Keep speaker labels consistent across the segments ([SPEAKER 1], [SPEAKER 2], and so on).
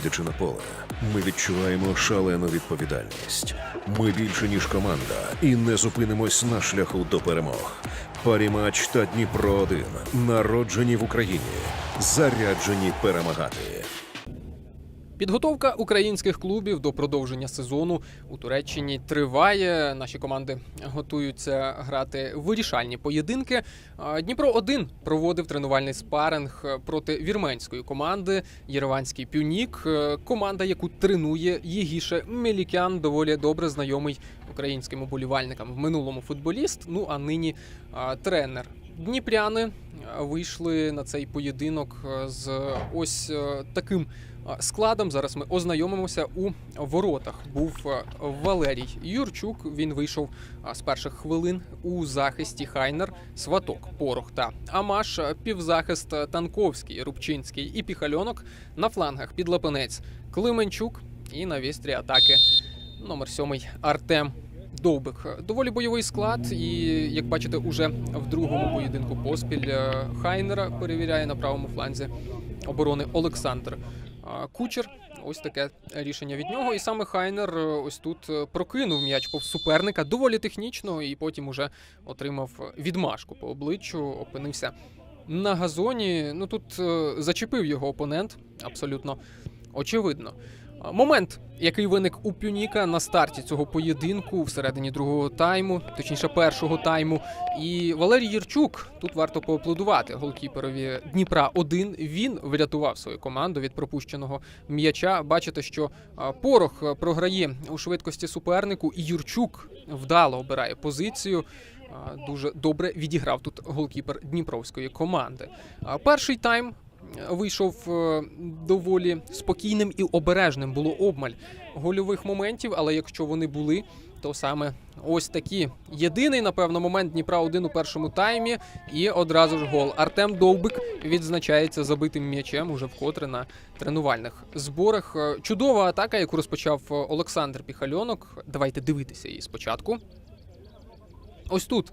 [SPEAKER 1] виходячи на поле, ми відчуваємо шалену відповідальність. Ми більше ніж команда і не зупинимось на шляху до перемог. Парімач та Дніпро 1 народжені в Україні, заряджені перемагати.
[SPEAKER 2] Підготовка українських клубів до продовження сезону у Туреччині триває. Наші команди готуються грати вирішальні поєдинки. Дніпро 1 проводив тренувальний спаринг е, проти вірменської команди Єреванський Пюнік. Е, Команда, яку тренує Єгіше Мелікян, доволі добре знайомий українським уболівальникам в минулому футболіст. Ну а нині а, тренер. Дніпряни е, вийшли на цей поєдинок е, з ось е, таким складом. Зараз ми ознайомимося у воротах. Був е, Валерій Юрчук. Він вийшов з перших хвилин у захисті Хайнер, Сваток, Порох та Амаш. Е, Півзахист е, Танковський, Рубчинський і Піхальонок на флангах Підлапенець, Клименчук і на вістрі атаки номер сьомий Артем. Довбик доволі бойовий склад, і як бачите, уже в другому поєдинку поспіль Хайнера перевіряє на правому фланзі оборони Олександр Кучер. Ось таке рішення від нього. І саме Хайнер е, ось тут е, прокинув м'яч повз суперника доволі технічно, і потім уже отримав відмашку по обличчю, опинився на газоні. Ну тут е, зачепив його опонент, абсолютно очевидно. Момент, який виник у Пюніка на старті цього поєдинку всередині другого тайму, точніше першого тайму. І Валерій Єрчук тут варто поаплодувати голкіперові Дніпра 1 Він врятував свою команду від пропущеного м'яча. Бачите, що порох програє у швидкості супернику, і Юрчук вдало обирає позицію. Дуже добре відіграв тут голкіпер Дніпровської команди. Перший тайм вийшов е, доволі спокійним і обережним. Було обмаль гольових моментів, але якщо вони були, то саме ось такі. Єдиний, напевно, момент Дніпра 1 у першому таймі, і одразу ж гол. Артем Довбик відзначається забитим м'ячем уже вкотре на тренувальних зборах. Е, Чудова атака, яку розпочав е, Олександр Піхальонок. Давайте дивитися її спочатку. Ось тут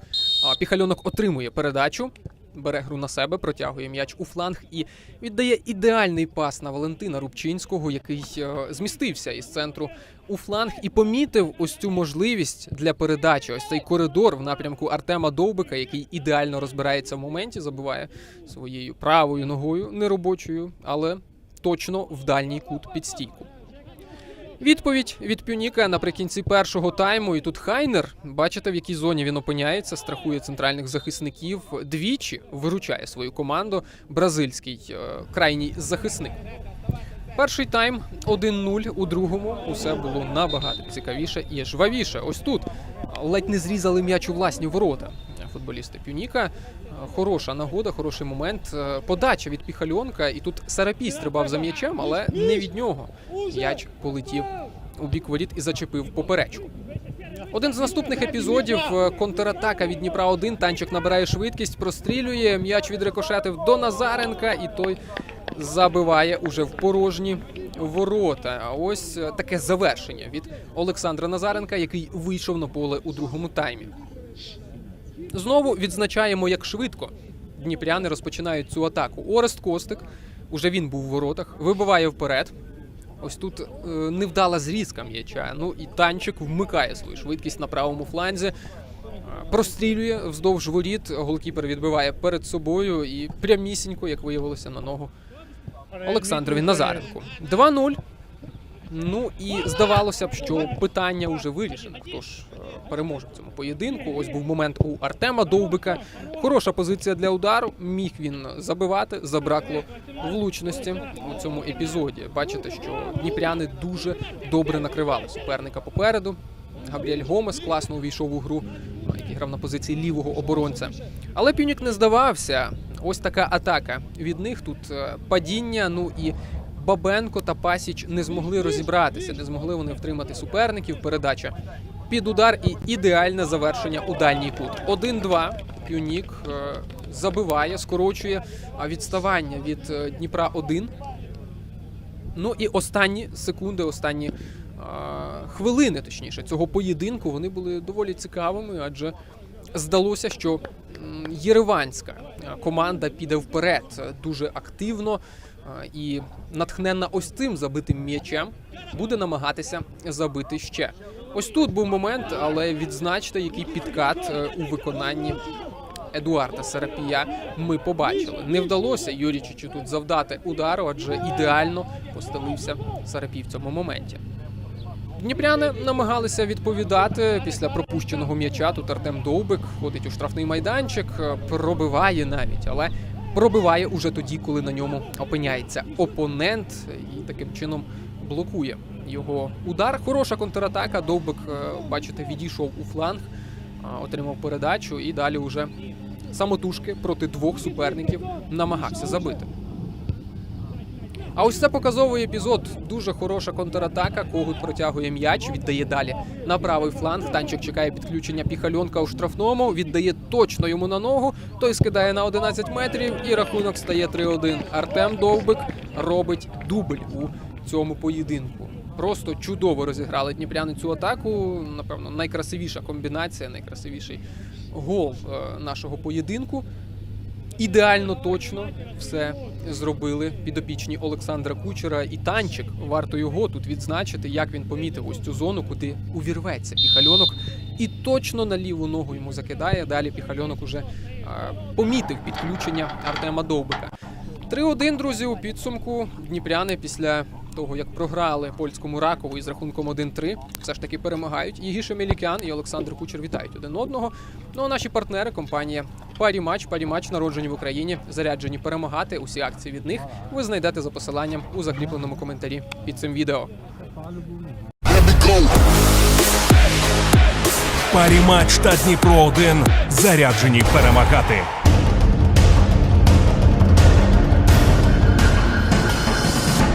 [SPEAKER 2] Піхальонок отримує передачу, бере гру на себе, протягує м'яч у фланг і віддає ідеальний пас на Валентина Рубчинського, який е, змістився із центру у фланг і помітив ось цю можливість для передачі. Ось цей коридор в напрямку Артема Довбика, який ідеально розбирається в моменті, забиває своєю правою ногою, неробочою, але точно в дальній кут під стійку. Відповідь від Пюніка наприкінці першого тайму. І тут Хайнер, бачите, в якій зоні він опиняється, страхує центральних захисників. Двічі виручає свою команду. Бразильський е, крайній захисник. Перший тайм 1-0 у другому. Усе було набагато цікавіше і жвавіше. Ось тут ледь не зрізали м'яч у власні ворота. Футболісти Пюніка. Хороша нагода, хороший момент. Е, Подача від Піхальонка. І тут Сарапій стрибав за м'ячем, але не від нього. М'яч полетів у бік воріт і зачепив поперечку. Один з наступних епізодів е, контратака від Дніпра 1 Танчик набирає швидкість, прострілює. М'яч відрикошетив до Назаренка, і той забиває уже в порожні ворота. А ось е, таке завершення від Олександра Назаренка, який вийшов на поле у другому таймі. Знову відзначаємо, як швидко дніпряни розпочинають цю атаку. Орест Костик, уже він був у воротах, вибиває вперед. Ось тут е, невдала зрізка м'яча. Ну і танчик вмикає свою швидкість на правому фланзі. Е, Прострілює вздовж воріт. Голкіпер відбиває перед собою і прямісінько, як виявилося, на ногу Олександрові Назаренку. 2-0. Ну і здавалося б, що питання вже вирішено. Хто ж е, переможе в цьому поєдинку? Ось був момент у Артема Довбика. Хороша позиція для удару. Міг він забивати. Забракло влучності у цьому епізоді. Бачите, що дніпряни дуже добре накривали суперника попереду. Габріель Гомес класно увійшов у гру, який грав на позиції лівого оборонця. Але Пюнік не здавався. Ось така атака. Від них тут е, падіння. Ну і Бабенко та Пасіч не змогли розібратися, не змогли вони втримати суперників. Передача під удар і ідеальне завершення у дальній кут. 1-2. Пюнік е, забиває, скорочує відставання від е, Дніпра 1. Ну і останні секунди, останні хвилини, точніше, цього поєдинку вони були доволі цікавими, адже здалося, що єреванська е, команда піде вперед е, дуже активно. Е, І натхненна ось цим забитим м'ячем буде намагатися забити ще. Ось тут був момент, але відзначте, який підкат е, у виконанні Едуарда Сарапія ми побачили. Не вдалося Юрічичу тут завдати удару, адже ідеально постелився Сарапій в цьому моменті. Дніпряни намагалися відповідати після пропущеного м'яча. Тут Артем Довбик ходить у штрафний майданчик, е, пробиває навіть, але пробиває уже тоді, коли на ньому опиняється опонент, і таким чином блокує його удар. Хороша контратака. Довбик, е, бачите, відійшов у фланг, е, отримав передачу і далі уже самотужки проти двох суперників намагався забити. А ось це показовий епізод. Дуже хороша контратака. Когут протягує м'яч, віддає далі на правий фланг. Танчик чекає підключення піхальонка у штрафному. Віддає точно йому на ногу. Той скидає на 11 метрів, і рахунок стає 3-1. Артем Довбик робить дубль у цьому поєдинку. Просто чудово розіграли дніпряни цю атаку. Напевно, найкрасивіша комбінація, найкрасивіший гол е, нашого поєдинку. Ідеально точно все зробили підопічні Олександра Кучера і танчик. Варто його тут відзначити, як він помітив ось цю зону, куди увірветься піхальонок, і точно на ліву ногу йому закидає. Далі піхальонок уже е, помітив підключення Артема Довбика. 3-1, друзі, у підсумку. Дніпряни після того, як програли польському ракову із рахунком 1-3, все ж таки перемагають. Єгіша Мелікян і Олександр Кучер вітають один одного. Ну а наші партнери, компанія Парімач, Парімач народжені в Україні, заряджені перемагати. Усі акції від них ви знайдете за посиланням у закріпленому коментарі під цим відео.
[SPEAKER 3] Парі матч та Дніпро 1 заряджені перемагати.